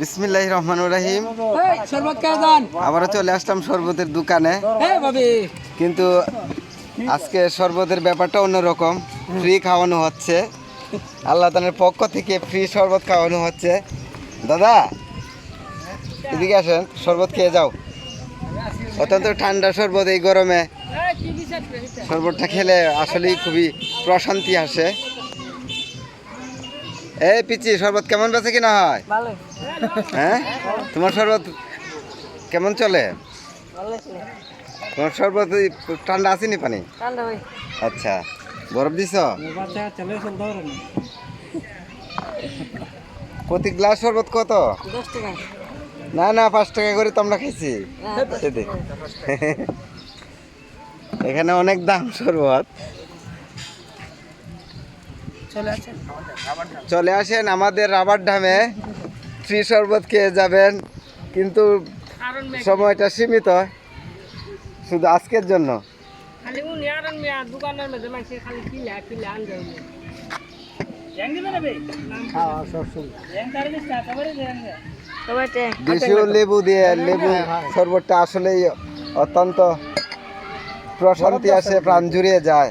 বিসমিল্লাহ রহমান রাহিম। আবারও চলে আসলাম শরবতের দোকানে। ভাবি। কিন্তু আজকে শরবতের ব্যাপারটা অন্যরকম। ফ্রি খাওয়ানো হচ্ছে। আল্লাহ তালের পক্ষ থেকে ফ্রি শরবত খাওয়ানো হচ্ছে। দাদা এদিকে আসেন শরবত খেয়ে যাও। অত্যন্ত ঠান্ডা শরবত এই গরমে। শরবতটা খেলে আসলেই খুবই প্রশান্তি আসে। এই পিচি শরবত কেমন বেছে কিনা হয়? হ্যাঁ? তোমার শরবত কেমন চলে? তোমার শরবত ঠান্ডা আসেনি পানি? আচ্ছা বরফ দিছ? না প্রতি গ্লাস শরবত কত? না না পাঁচ টাকা করে তো আমরা খাইছি। এখানে অনেক দাম শরবত। চলে আসেন আমাদের রাবার ডামে ফ্রি শরবত খেয়ে যাবেন কিন্তু সময়টা সীমিত। শুধু আজকের জন্য। তারে জ্যাং দে দেশীয় লেবু দিয়ে লেবু শরবতটা আসলেই অত্যন্ত প্রশান্তি আসে প্রাণ জুড়িয়ে যায়।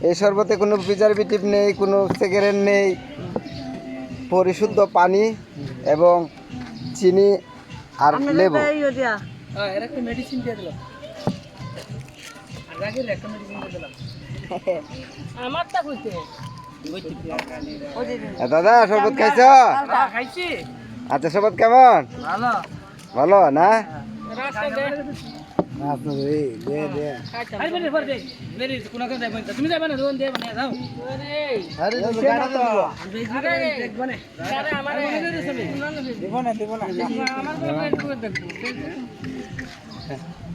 এই শরবতে কোনো প্রিজারভেটিভ নেই কোনো সিগারেট নেই পরিশুদ্ধ পানি এবং চিনি আর লেবু। হ্যাঁ এর একটা মেডিসিন দিয়ে দিলাম। আর রাগের একটা মেডিসিন দিয়ে দিলাম। আমারটা কইতে। এ দাদা শরবত খাইছ? আচ্ছা শরবত কেমন? ভালো। ভালো না? তুমি যাবে না দোন দে মানে যাও আরে আরে দেখব না আরে আমারে দেব না দেব না আমার করে দেখব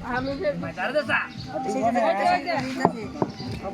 আমি